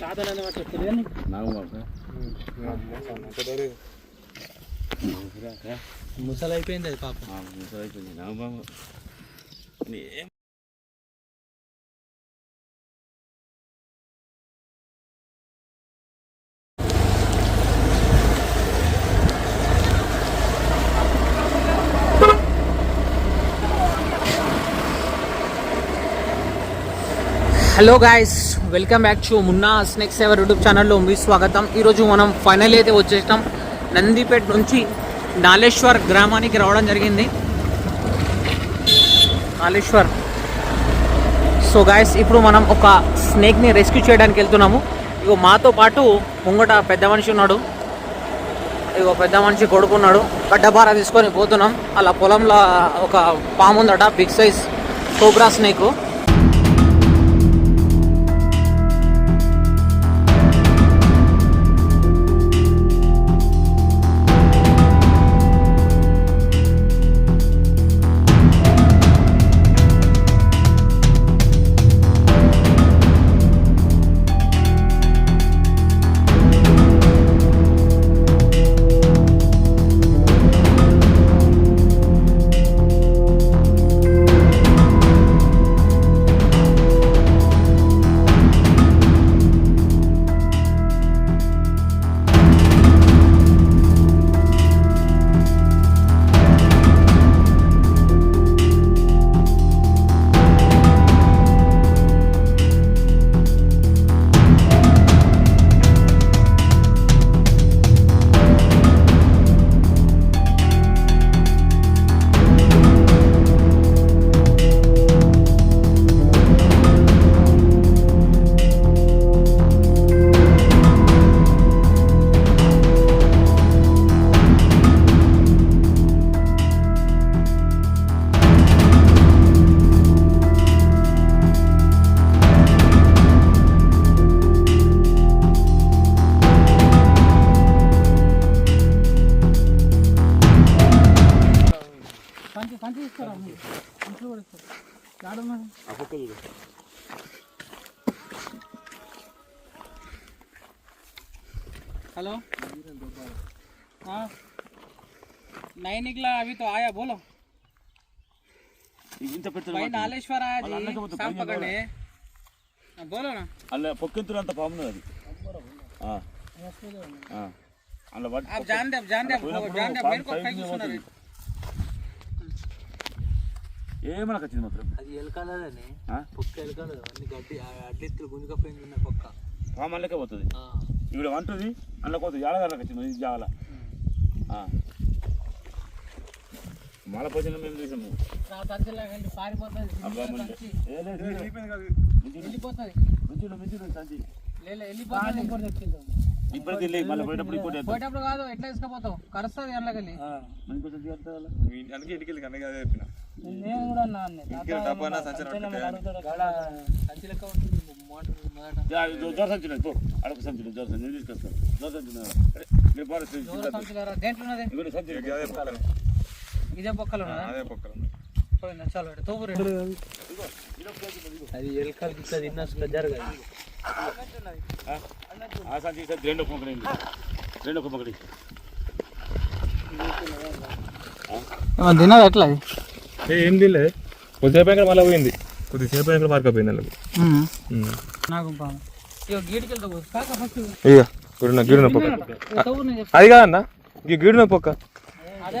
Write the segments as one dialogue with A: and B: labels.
A: తాతలు పట్టుకొస్తుంది కానీ ముసలు అయిపోయింది hello guys welcome back to Munna snakes ever YouTube ఛానల్లో మీ స్వాగతం. ఈరోజు మనం ఫైనల్ అయితే వచ్చేసాం నందిపేట నుంచి నాలేశ్వర్ గ్రామానికి రావడం జరిగింది. నాలేశ్వర్. సో గాయస్ ఇప్పుడు మనం ఒక స్నేక్ని రెస్క్యూ చేయడానికి వెళ్తున్నాము. ఇగో మాతో పాటు ముంగట పెద్ద మనిషి ఉన్నాడు. ఇగో పెద్ద మనిషి కొడుకున్నాడు. గడ్డపార తీసుకొని పోతున్నాం. అలా పొలంలో ఒక పాము ఉందట big size cobra snake hello हाँ नहीं निकला अभी तो आया बोलो
B: ఇంత పెద్ద
A: भाई नालेश्वर आया
B: వాళ్ళ అన్నకి
A: जी
B: పోతే
A: सांप
B: పోయిందా
A: पकड़ने हाँ, बोलो ना
B: అలా పొక్కెత్తునంత పాము అది ఆ, ఆ. అలా పట్టి
A: आप जान दे आप जान दे आप
B: పోయినప్పుడు
A: जान दे
B: పాము
A: मेरे को
B: పైకి
A: कहीं सुना
B: పోతుంది.
A: नहीं
B: ఏమనకు వచ్చింది మాత్రం?
C: అది ఎలకాలనే
B: ఆ?
C: పొక్క ఎలకాల అన్ని గడ్డి అడ్డెత్తులు గుంజుకపోయింది ఉన్న పొక్క.
B: అల్లకే పోతుంది. ఇప్పుడు వంటుంది అందులో పోతుంది ఏడగాళ్ళకి వచ్చింది ఇది జాగల మళ్ళ పోసిన మేము చూసాము ఇప్పటికి వెళ్ళి మళ్ళీ పోయేటప్పుడు ఇంకోటి.
A: పోయేటప్పుడు కాదు ఎట్లా తీసుకుపోతావు? కరుస్తుంది
B: వాళ్ళ.
D: అందుకే ఇంటికి వెళ్ళి కన్నగా చెప్పిన.
A: నేను కూడా అన్నా అన్నే.
D: ఇంటికి డబ్బా అన్నా సంచలనం
A: సంచి లెక్క ఉంటుంది
B: జోరు సంచి పో అడొక సంచి జోరు సంచి నేను తీసుకొస్తాను. జోరు సంచి
A: దేంట్లో
B: సంచి.
A: ఇదే పక్కల.
D: అదే
A: రెండు
C: అది జరగదు.
B: ఆ? సంచి రెండు.
A: తినదు ఎట్లా
D: ఏం తిలే. కొద్దిసేపు అయినా మళ్ళీ పోయింది. కొద్దిసేపు అయినా మార్కపోయింది వాళ్ళకి. ఇక గిడిన గిడిన పొక్క. అది కాదన్న. ఈ గిడిన పొక్క.
A: అదే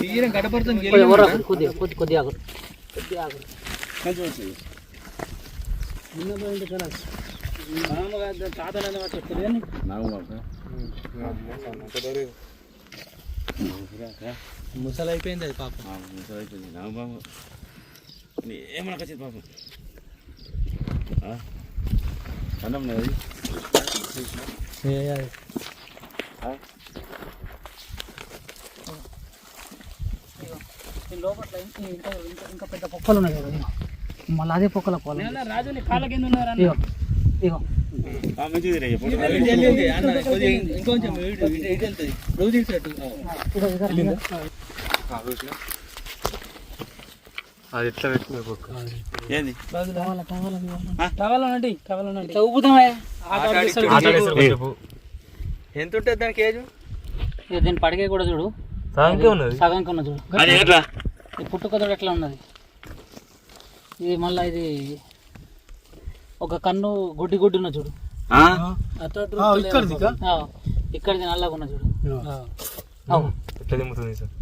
C: తీరం కడపడుతుంది
A: కొద్దిగా కొద్ది కొద్దిగా
B: నాకు
C: ముసలు అయిపోయింది అది పాపం.
B: అయిపోయింది నాకు బాబు ఏమన్నా వచ్చింది పాపం? అన్నం అది.
A: లోపల ఇంకా ఇంకా ఇంకా పెద్ద పొక్కలు ఉన్నాయి కదా. మళ్ళీ అదే పొక్కల పొలం రాజు కాళ్ళ కింద ఇగో ఇగో
B: రే
C: ఇంకొంచెం రోజు
A: ఇదో.
D: అది ఎట్లా పెట్టుకునే కుక్క
B: ఏంది
A: కావాలా కావాలా
C: కావాలనండి కావాలనండి
A: ఇట్లా ఊపుతామే
D: చెప్పు.
C: ఎంత ఉంటుంది దానికి ఏజ్?
A: ఇక దీని పడిగే కూడా చూడు.
D: ఉన్నది.
A: సగంకి ఉన్న చూడు.
B: అది ఎట్లా?
A: ఈ పుట్టుకతోడు ఎట్లా ఉన్నది? ఇది మళ్ళీ ఇది ఒక కన్ను గుడ్డి గుడ్డి ఉన్న చూడు.
B: ఆ?
C: ఇక్కడిది
A: నల్లగా ఉన్న చూడు.
D: ఎట్లా సార్?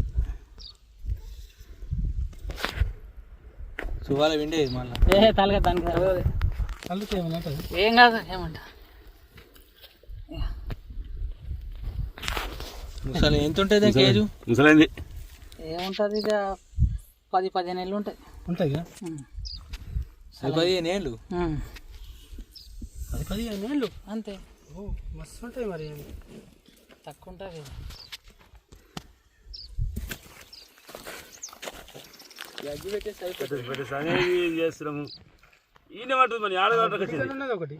C: విండేది మళ్ళీ?
A: ఏ తలగా దానికి ఏం కాదు ఏమంట?
C: ముసలి ఎంత ఉంటుంది ఏజ్?
B: ముసలైంది.
A: ఏముంటుంది ఇక? పది పదిహేను ఏళ్ళు ఉంటాయి.
C: ఉంటాయి. అది పదిహేను ఏళ్ళు. అది పదిహేను ఏళ్ళు?
A: అంతే.
C: మస్తు ఉంటాయి మరి
A: తక్కువ ఉంటుంది
B: చేస్తున్నాము? ఈయన పట్టుకుంది మరి
C: ఉన్నది ఒకటి?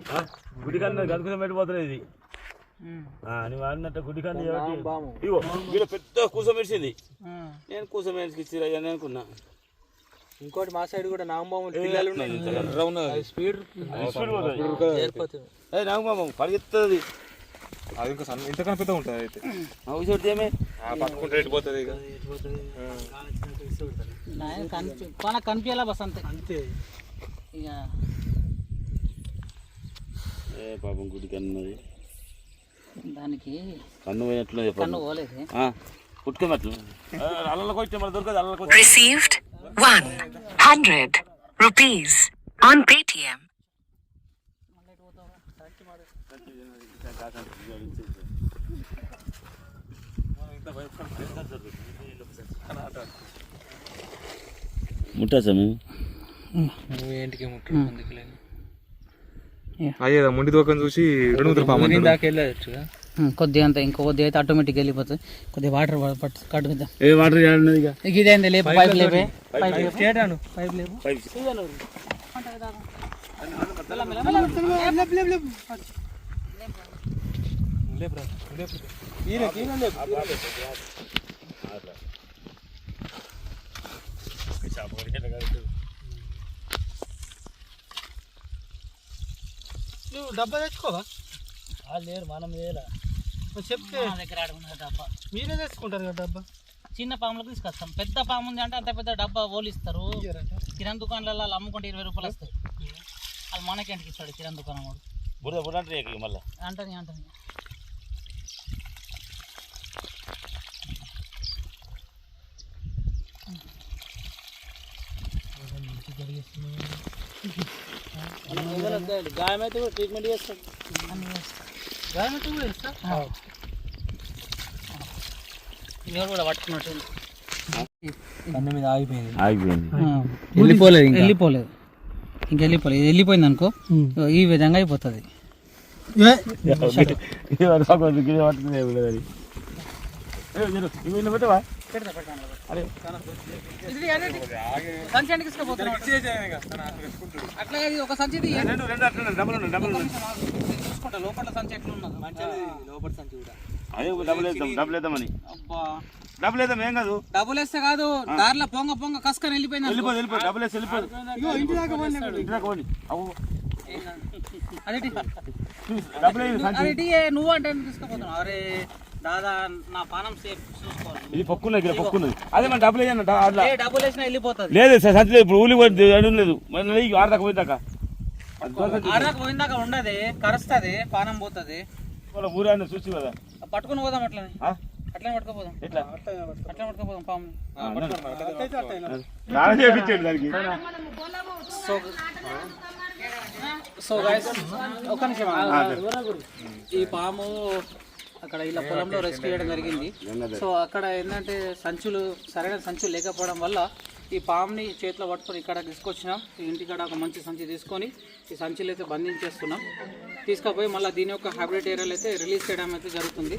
B: గుడి కన్నా గదుకుని పెట్టిపోతుంది ఇది. నువ్వు గుడి ఇగో పెద్ద. నేను కూసం మెరిసి ఇచ్చిరయ్యా అని అనుకున్నా.
C: ఇంకోటి మా సైడ్ కూడా పిల్లలు ఉన్నాయి స్పీడ్
B: స్పీడ్ పోతుంది. నాగమామ పరిగెత్తుంది.
D: అది ఇంకా సన్న ఇంతకన్నా పెద్ద ఉంటుంది అయితే.
B: ఏమే?
D: ఆ పట్టుకుంటే వెళ్ళిపోతుంది ఇక?
A: కొన కనిపించాలా బస్ అంతే?
C: అంతే.
A: ఇక.
B: ఏ పాపం గుడి కన్నది
A: దానికి
B: కన్ను పోయినట్లు
A: కన్ను పోలేదు.
B: పుట్టుకోమట్లు అల్లలకు వచ్చే మన దొరకదు అల్లలకు వచ్చి.
E: Received 100 rupees on Paytm.
B: ముట్టా సమయం
C: నువ్వు ఏంటికి ముట్టు ముందుకు లేదు
D: అయ్యేదా ముండి దూకం చూసి రెండు ముద్ర.
C: దాకా వెళ్ళచ్చు
A: ఉమ్, కొద్దిగా అంత ఇంకో కొద్దిగా అయితే ఆటోమేటిక్ వెళ్ళిపోతుంది. కొద్దిగా వాటర్ పట్టు కట్టుకుందాం
B: ఏ వాటర్ ఇక?
A: ఇక ఇదేంది లేపు పైప్ లేపే. పైప్ లేపు.
C: చేయడాను
A: పైప్ లేపు.
B: పైప్
C: నువ్వు డబ్బా తెచ్చుకోవా?
A: లేరు మనం వేయాల
C: చెప్తే
A: దగ్గర డబ్బా.
C: మీరే తెచ్చుకుంటారు కదా డబ్బా?
A: చిన్న పాములకు తీసుకొస్తాం. పెద్ద పాము ఉంది అంటే అంత పెద్ద డబ్బా ఓలిస్తారు కిరాణ్ దుకాణాలలో వాళ్ళు అమ్ముకుంటే ఇరవై రూపాయలు వస్తాయి. అది మనకేంటికి ఇస్తాడు కిరాణ్ దుకాణం వాడు?
B: బురద బురద అంటే మళ్ళా.
A: అంటని అంటని
C: గాయం అయితే కూడా ట్రీట్మెంట్ చేస్తాం. గాయం అయితే కూడా ఇస్తా
A: ఎవరు కూడా పట్టుకున్నట్టు
C: కన్ను మీద ఆగిపోయింది.
B: ఆగిపోయింది.
C: వెళ్ళిపోలేదు ఇంకా.
A: వెళ్ళిపోలేదు. ఇంక వెళ్ళిపోలేదు. ఇది వెళ్ళిపోయింది అనుకో ఈ విధంగా అయిపోతుంది.
B: పెట్టవా
A: సంచి అంటే తీసుకుపోతున్నాడు అట్లా కాదు, ఇది ఒక సంచి లోపల సంచి ఎట్లా ఉన్నది
C: లోపల సంచి కూడా.
B: అదే డబ్బులు వేద్దాం డబ్బులు వేద్దామని.
A: అబ్బా.
B: డబ్బులు వేద్దాం ఏం కాదు.
A: డబ్బులు వేస్తే కాదు దారిలో పొంగ పొంగ కసుకొని వెళ్ళిపోయింది.
B: వెళ్ళిపోదు వెళ్ళిపోదు డబ్బులు వేసి వెళ్ళిపోదు. ఇంటి దాకా పోండి అవు.
A: అదేంటి?
B: డబ్బులు
A: నువ్వు అంటే తీసుకుపోతున్నావు? అరే. దాదా నా పానం సేఫ్ చూసుకోవాలి
B: ఇది పక్కున్నది ఇక్కడ పక్కున్నది. అదే మన డబ్బులు వేయన్న అట్లా.
A: ఏ డబ్బులు వేసినా వెళ్ళిపోతుంది.
B: లేదు సార్ సంచి లేదు ఇప్పుడు ఊలి పోయింది అడుగు లేదు. మన ఆరు దాకా పోయిందాక
A: ఆడదాకా పోయిందాక ఉండదు కరుస్తుంది పానం పోతుంది.
B: వాళ్ళ ఊరాన్ని చూసి కదా.
A: పట్టుకుని పోదాం అట్లనే? అట్లనే పట్టుకోపోదాం.
B: ఎట్లా?
A: అట్లనే పట్టుకోపోదాం. పాము.
B: దానికి.
A: సో సో ఒక నిమిషం. ఈ పాము అక్కడ ఇలా పొలంలో రెస్క్యూ చేయడం జరిగింది. సో అక్కడ ఏంటంటే సంచులు సరైన సంచులు లేకపోవడం వల్ల ఈ పాముని చేతిలో పట్టుకొని ఇక్కడ తీసుకొచ్చినాం. ఈ ఇంటికాడ ఒక మంచి సంచి తీసుకొని ఈ సంచులు అయితే బంధించేస్తున్నాం. తీసుకుపోయి మళ్ళీ దీని యొక్క హ్యాబిటేట్ ఏరియాలో అయితే రిలీజ్ చేయడం అయితే జరుగుతుంది.